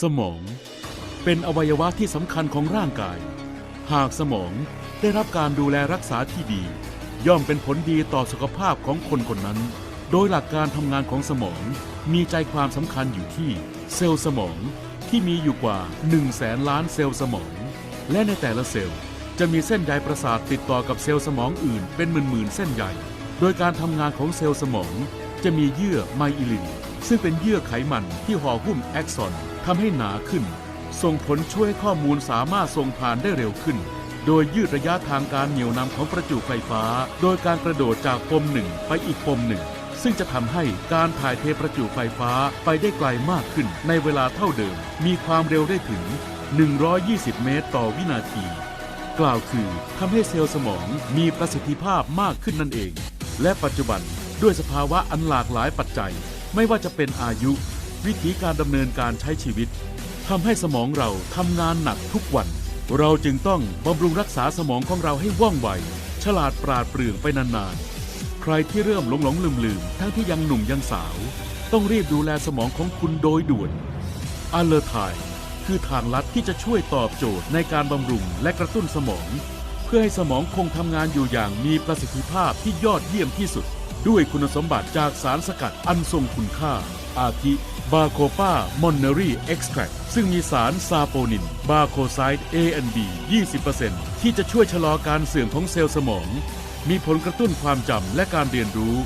สมอง เป็นอวัยวะที่สำคัญของร่างกาย หากสมองได้รับการดูแลรักษาที่ดี ย่อมเป็นผลดีต่อสุขภาพของคนคนนั้น โดยหลักการทำงานของสมองมีใจความสำคัญอยู่ที่เซลล์สมองที่มีอยู่กว่า1แสนล้านเซลล์สมอง และในแต่ละเซลล์จะมีเส้นใยประสาทติดต่อกับเซลล์สมองอื่นเป็นหมื่นๆเส้นใยโดยการทำงานของเซลล์สมองจะมีเยื่อไมอิลินซึ่งเป็นเยื่อไขมันที่ห่อหุ้มแอ็กซอน ทำให้หนาขึ้น ส่งผลช่วยข้อมูลสามารถส่งผ่านได้เร็วขึ้น โดยยืดระยะทางการเหนี่ยวนำของประจุไฟฟ้า โดยการกระโดดจากปมหนึ่งไปอีกปมหนึ่ง ซึ่งจะทำให้การถ่ายเทประจุไฟฟ้าไปได้ไกลมากขึ้น ในเวลาเท่าเดิม มีความเร็วได้ถึง 120 เมตรต่อวินาที กล่าวคือทำให้เซลล์สมองมีประสิทธิภาพมากขึ้นนั่นเอง และปัจจุบันด้วยสภาวะอันหลากหลายปัจจัย ไม่ว่าจะเป็นอายุ วิธีการดำเนินการใช้ชีวิตทำให้สมองเราทำงานหนักทุกวัน เราจึงต้องบำรุงรักษาสมองของเราให้ว่องไว ฉลาดปราดเปรื่องไปนานๆ ใครที่เริ่มหลงหลงลืมลืมๆทั้งที่ยังหนุ่มยังสาว ต้องรีบดูแลสมองของคุณโดยด่วนอัลเลอร์ไทคือทางลัดที่จะช่วยตอบโจทย์ในการบำรุงและกระตุ้นสมอง เพื่อให้สมองคงทำงานอยู่อย่างมีประสิทธิภาพที่ยอดเยี่ยมที่สุด ด้วยคุณสมบัติจากสารสกัดอันทรงคุณค่า อาทิ บาโคปามอนเนอรี่เอ็กซ์แทรซึ่งมีสารซาโปนิน บาโคไซด์ AND 20%ที่จะช่วยชะลอการเสื่อมของเซลล์สมอง มีผลกระตุ้นความจำและการเรียนรู้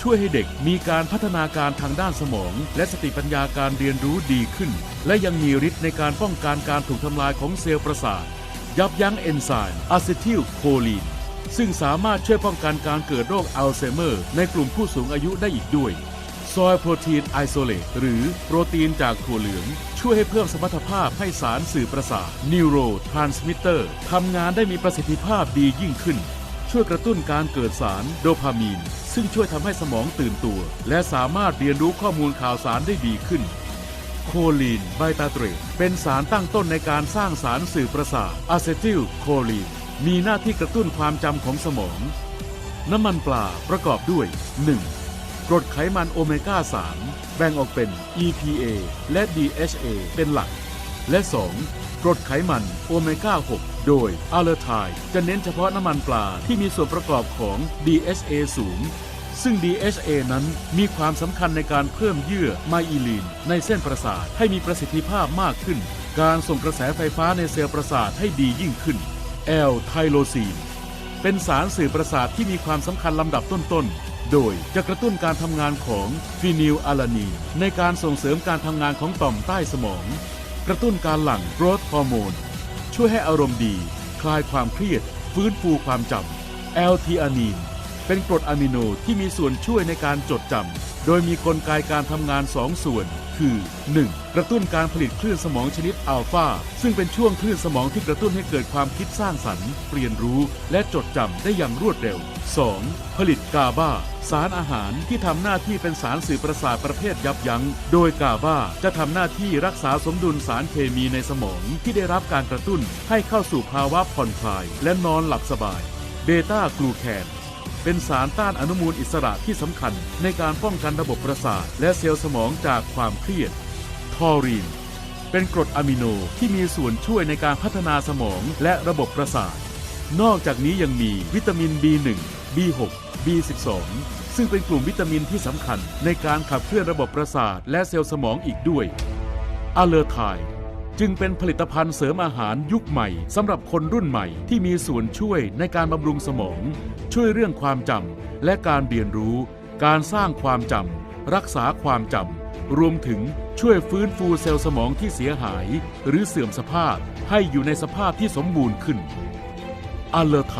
ช่วยให้เด็กมีการพัฒนาการทางด้านสมอง และสติปัญญาการเรียนรู้ดีขึ้น และยังมีฤทธิ์ในการป้องกันการถูกทำลายของเซลล์ประสาท ยับยั้งเอนไซม์อะซิทิลโคลีนซึ่งสามารถช่วยป้องกันการเกิดโรคอัลไซเมอร์ ในกลุ่มผู้สูงอายุได้อีกด้วย ซอยโปรตีนไอโซเลตหรือโปรตีนจากถั่วเหลือง ช่วยให้เพิ่มสมรรถภาพให้สารสื่อประสาทนิวโรทรานสมิเตอร์ทำงานได้มีประสิทธิภาพดียิ่งขึ้น ช่วยกระตุ้นการเกิดสารโดพามีน ซึ่งช่วยทำให้สมองตื่นตัว และสามารถเรียนรู้ข้อมูลข่าวสารได้ดีขึ้น โคลีนไบตาเตรตเป็นสารตั้งต้นในการสร้างสารสื่อประสาทอะเซทิลโคลีน มีหน้าที่กระตุ้นความจำของสมอง น้ำมันปลาประกอบด้วย 1. กรดไขมันโอเมก้า 3 แบ่งออกเป็น EPA และ DHA เป็นหลัก และ 2. กรดไขมันโอเมก้า 6 โดยอาเลอร์ไทจะเน้นเฉพาะน้ำมันปลาที่มีส่วนประกอบของ DHA สูง ซึ่ง DHA นั้นมีความสำคัญในการเพิ่มเยื่อไมอิลีนในเส้นประสาทให้มีประสิทธิภาพมากขึ้น การส่งกระแสไฟฟ้าในเซลล์ประสาทให้ดียิ่งขึ้น L ไทโลซีนเป็นสารสื่อประสาทที่มีความสำคัญลำดับต้นๆ โดยจะกระตุ้นการทำงานของฟีนิลอะลานีในการส่งเสริมการทำงานของต่อมใต้สมอง กระตุ้นการหลั่งโกรทฮอร์โมน ช่วยให้อารมณ์ดี คลายความเครียด ฟื้นฟูความจำแอลทีอานีน เป็นกรดอะมิโนที่มีส่วนช่วยในการจดจำโดยมีกลไกการทำงานสองส่วน คือ 1. กระตุ้นการผลิตคลื่นสมองชนิดอัลฟาซึ่งเป็นช่วงคลื่นสมองที่กระตุ้นให้เกิดความคิดสร้างสรรค์ เรียนรู้และจดจำได้อย่างรวดเร็ว 2. ผลิตกาบาสารอาหารที่ทำหน้าที่เป็นสารสื่อประสาทประเภทยับยัง้ง โดยกาบาจะทำหน้าที่รักษาสมดุลสารเคมีในสมองที่ได้รับการกระตุ้นให้เข้าสู่ภาวะผ่อนคลาย และนอนหลับสบาย เบต้ากลูแคน เป็นสารต้านอนุมูลอิสระที่สำคัญในการป้องกันระบบประสาทและเซลล์สมองจากความเครียด ทอรีน เป็นกรดอะมิโนที่มีส่วนช่วยในการพัฒนาสมองและระบบประสาท นอกจากนี้ยังมีวิตามิน B1 B6 B12 ซึ่งเป็นกลุ่มวิตามินที่สำคัญในการขับเคลื่อนระบบประสาทและเซลล์สมองอีกด้วยอะเลอร์ไท จึงเป็นผลิตภัณฑ์เสริมอาหารยุคใหม่สำหรับคนรุ่นใหม่ที่มีส่วนช่วยในการบำรุงสมอง ช่วยเรื่องความจำและการเรียนรู้ การสร้างความจำรักษาความจำรวมถึงช่วยฟื้นฟูเซลล์สมองที่เสียหาย หรือเสื่อมสภาพให้อยู่ในสภาพที่สมบูรณ์ขึ้นอเลอร์ไท